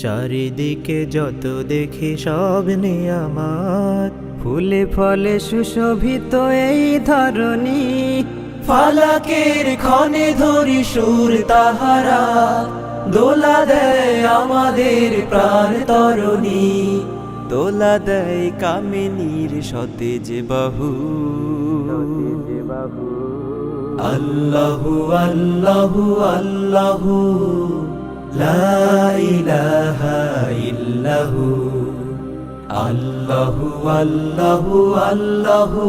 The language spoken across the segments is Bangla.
চারিদিকে যত দেখি সব নিয়ামাত ফুলে ফলে সুশোভিত এই ধরনী ফালাকের ক্ষণে ধরি সুর তাহারা। দোলা দেয় আমাদের প্রাণ তরণী। দোলা দেয় কামিনীর সতেজ বাহু। আল্লাহু আল্লাহু আল্লাহু। লা ইলাহা ইল্লাহু, আল্লাহু আল্লাহু আল্লাহু,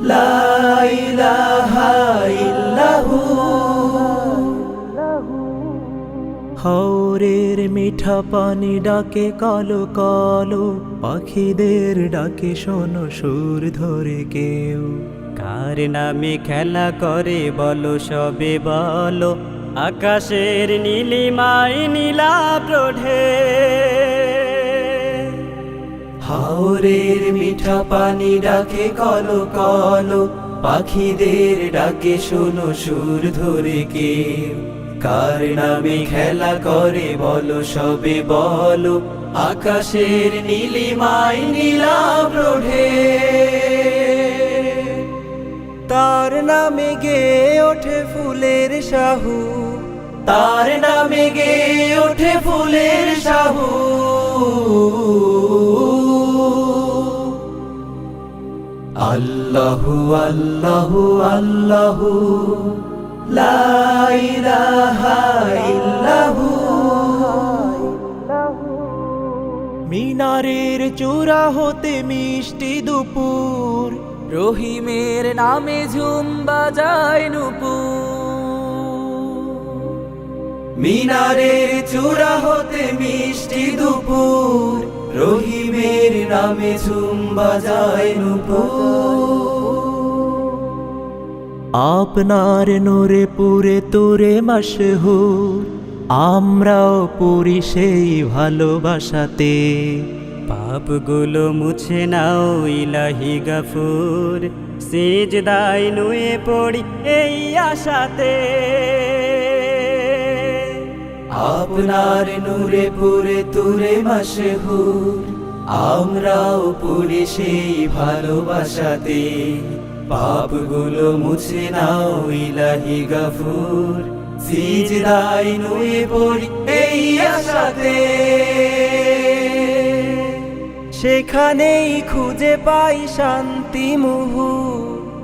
লা ইলাহা ইল্লাহু। হাওরের মিঠা পানি ডাকে কালো কালো, পাখিদের ডাকে শোনো সুর ধরে কেউ। কার নামে খেলা করে বলো, সবে বলো আকাশের নীলিমাই নীলা প্রঢে হাওরের মিঠা পানি ডাকে কলো কলো, পাখিদের ডাকে শোনো সুর ধরে কে। কার নামে খেলা করে বলো, সবে বলো, আকাশের নীলিমাই নীলা প্রঢে তার নামে গে ওঠে ফুলের সাহু তার নামে গে ওঠে ফুলের সাহু আল্লাহু আল্লাহু আল্লাহু মিনারের চূড়া হতে মিষ্টি দুপুর, রহিমের নামে ঝুম বাজায় নুপুর। মিনারের চূড়া হতে মিষ্টি দুপুর, রহিমের নামে ঝুম বাজায় নুপুর। আপনার নোরে পুরে তোরে মাসহুর আমরাও পুরি সেই ভালোবাসাতে। পাপগুলো মুছে নাও ইলাহি গাফুর সেজদাই নুয়ে পড়ি এই আশাতে। আপনার নূরে পুরে তুরে মাসহুর আমরাও পুরি সেই ভালোবাসাতে। পাপগুলো মুছে নাও ইলাহি গাফুর। সিজদাই নুয়ে পড়ি এই আশাতে। সেখানেই খুঁজে পাই শান্তি মুহু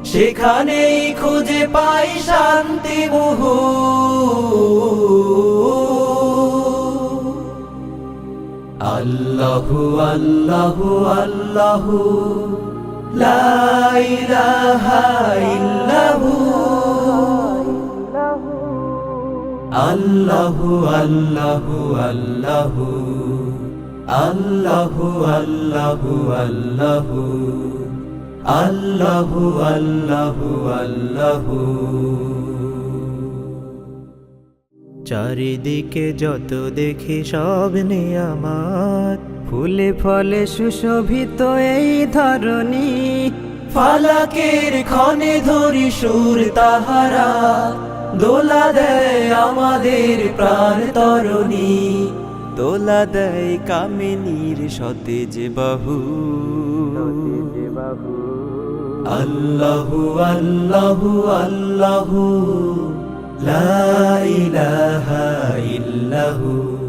সেখানেই খুঁজে পাই শান্তি মুহু আল্লাহু আল্লাহু আল্লাহু, লা আল্লাহু আল্লাহু আল্লাহু। আল্লাহু আল্লাহু আল্লাহু। আল্লাহু আল্লাহু আল্লাহু। চারিদিকে যত দেখি সব নিয়ামাত। ফুলে ফলে সুশোভিত এই ধরনী ফালাকের ক্ষণে ধরি সুর তাহারা, দোলা দেয় আমাদের প্রাণ তরণী। দোলা দেয় কামিনীর সতেজ বাহু। আল্লাহু আল্লাহু আল্লাহু, লা ইলাহা ইল্লাহু।